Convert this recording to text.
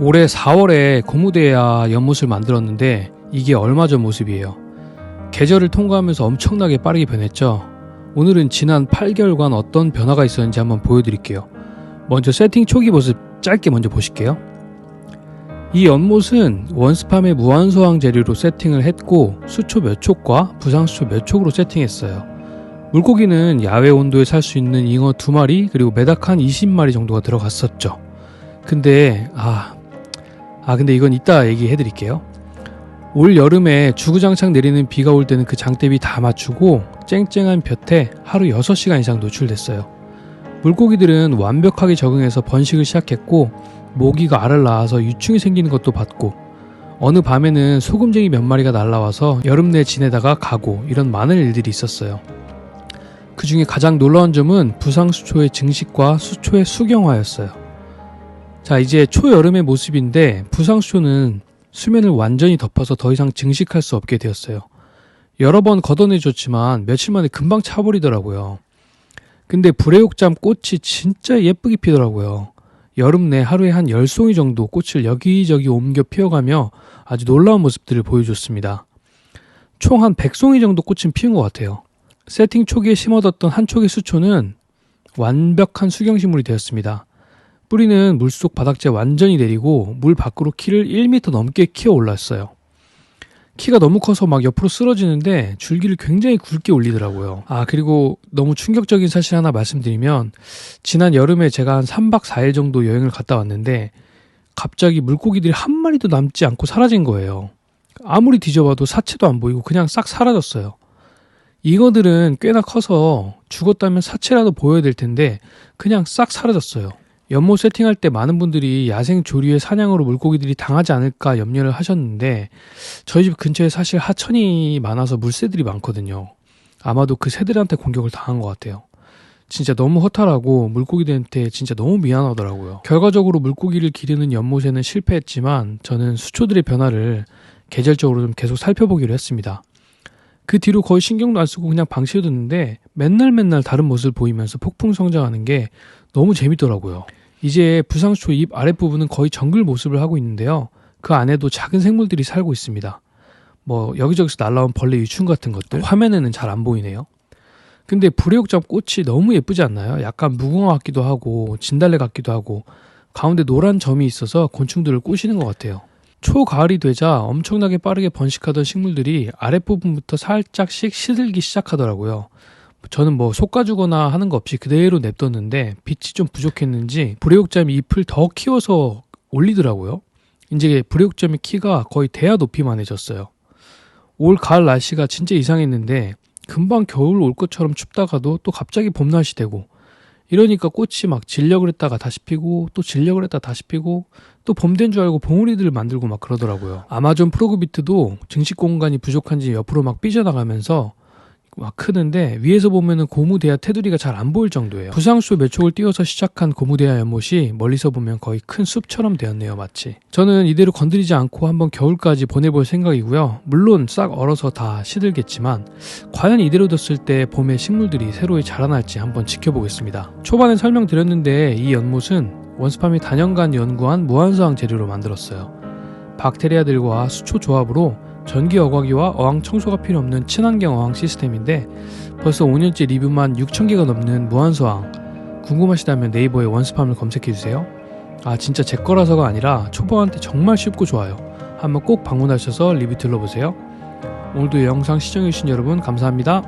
올해 4월에 고무대야 연못을 만들었는데 이게 얼마 전 모습이에요. 계절을 통과하면서 엄청나게 빠르게 변했죠. 오늘은 지난 8개월간 어떤 변화가 있었는지 한번 보여드릴게요. 먼저 세팅 초기 모습 짧게 먼저 보실게요. 이 연못은 원스팜의 무한소황 재료로 세팅을 했고 수초 몇 촉과 부상수초 몇 촉으로 세팅했어요. 물고기는 야외 온도에 살 수 있는 잉어 두 마리 그리고 메다카 한 20마리 정도가 들어갔었죠. 근데 아, 아 근데 이건 이따 얘기해 드릴게요. 올 여름에 주구장창 내리는 비가 올 때는 그 장대비 다 맞추고 쨍쨍한 볕에 하루 6시간 이상 노출됐어요. 물고기들은 완벽하게 적응해서 번식을 시작했고 모기가 알을 낳아서 유충이 생기는 것도 봤고 어느 밤에는 소금쟁이 몇 마리가 날라와서 여름 내 지내다가 가고 이런 많은 일들이 있었어요. 그 중에 가장 놀라운 점은 부상 수초의 증식과 수초의 수경화였어요. 자, 이제 초여름의 모습인데 부상수초는 수면을 완전히 덮어서 더 이상 증식할 수 없게 되었어요. 여러 번 걷어내줬지만 며칠 만에 금방 차버리더라고요. 근데 불의옥잠 꽃이 진짜 예쁘게 피더라고요. 여름 내 하루에 한 10송이 정도 꽃을 여기저기 옮겨 피어가며 아주 놀라운 모습들을 보여줬습니다. 총 한 100송이 정도 꽃은 피운 것 같아요. 세팅 초기에 심어뒀던 한 촉의 수초는 완벽한 수경식물이 되었습니다. 뿌리는 물속 바닥재 완전히 내리고 물 밖으로 키를 1m 넘게 키어 올랐어요. 키가 너무 커서 막 옆으로 쓰러지는데 줄기를 굉장히 굵게 올리더라고요. 아, 그리고 너무 충격적인 사실 하나 말씀드리면 지난 여름에 제가 한 3박 4일 정도 여행을 갔다 왔는데 갑자기 물고기들이 한 마리도 남지 않고 사라진 거예요. 아무리 뒤져봐도 사체도 안 보이고 그냥 싹 사라졌어요. 잉어들은 꽤나 커서 죽었다면 사체라도 보여야 될 텐데 그냥 싹 사라졌어요. 연못 세팅할 때 많은 분들이 야생 조류의 사냥으로 물고기들이 당하지 않을까 염려를 하셨는데 저희 집 근처에 사실 하천이 많아서 물새들이 많거든요. 아마도 그 새들한테 공격을 당한 것 같아요. 진짜 너무 허탈하고 물고기들한테 진짜 너무 미안하더라고요. 결과적으로 물고기를 기르는 연못에는 실패했지만 저는 수초들의 변화를 계절적으로 좀 계속 살펴보기로 했습니다. 그 뒤로 거의 신경도 안 쓰고 그냥 방치해뒀는데 맨날 맨날 다른 모습을 보이면서 폭풍 성장하는 게 너무 재밌더라고요. 이제 부상초 잎 아랫부분은 거의 정글 모습을 하고 있는데요. 그 안에도 작은 생물들이 살고 있습니다. 뭐 여기저기서 날라온 벌레 유충 같은 것들 화면에는 잘 안 보이네요. 근데 불의옥잠 꽃이 너무 예쁘지 않나요? 약간 무궁화 같기도 하고 진달래 같기도 하고 가운데 노란 점이 있어서 곤충들을 꼬시는 것 같아요. 초가을이 되자 엄청나게 빠르게 번식하던 식물들이 아랫부분부터 살짝씩 시들기 시작하더라고요. 저는 뭐 솎아주거나 하는 거 없이 그대로 냅뒀는데 빛이 좀 부족했는지 불의옥잠이 잎을 더 키워서 올리더라고요. 이제 불의옥잠의 키가 거의 대야 높이만 해졌어요. 올 가을 날씨가 진짜 이상했는데 금방 겨울 올 것처럼 춥다가도 또 갑자기 봄 날씨 되고 이러니까 꽃이 막 질려 그랬다가 다시 피고 또 질려 그랬다가 다시 피고 또 봄된 줄 알고 봉우리들을 만들고 막 그러더라고요. 아마존 프로그비트도 증식 공간이 부족한지 옆으로 막 삐져나가면서 막 크는데 위에서 보면은 고무대야 테두리가 잘 안 보일 정도예요. 부상수 몇 촉을 띄워서 시작한 고무대야 연못이 멀리서 보면 거의 큰 숲처럼 되었네요, 마치. 저는 이대로 건드리지 않고 한번 겨울까지 보내볼 생각이고요. 물론 싹 얼어서 다 시들겠지만 과연 이대로 뒀을 때 봄에 식물들이 새로이 자라날지 한번 지켜보겠습니다. 초반에 설명드렸는데 이 연못은 원스팜이 단연간 연구한 무한소황 재료로 만들었어요. 박테리아들과 수초 조합으로 전기 어과기와 어항 청소가 필요 없는 친환경 어항 시스템인데 벌써 5년째 리뷰만 6,000개가 넘는 무한소항 궁금하시다면 네이버에 원스팜을 검색해주세요. 아 진짜 제 거라서가 아니라 초보한테 정말 쉽고 좋아요. 한번 꼭 방문하셔서 리뷰 들러보세요. 오늘도 영상 시청해주신 여러분 감사합니다.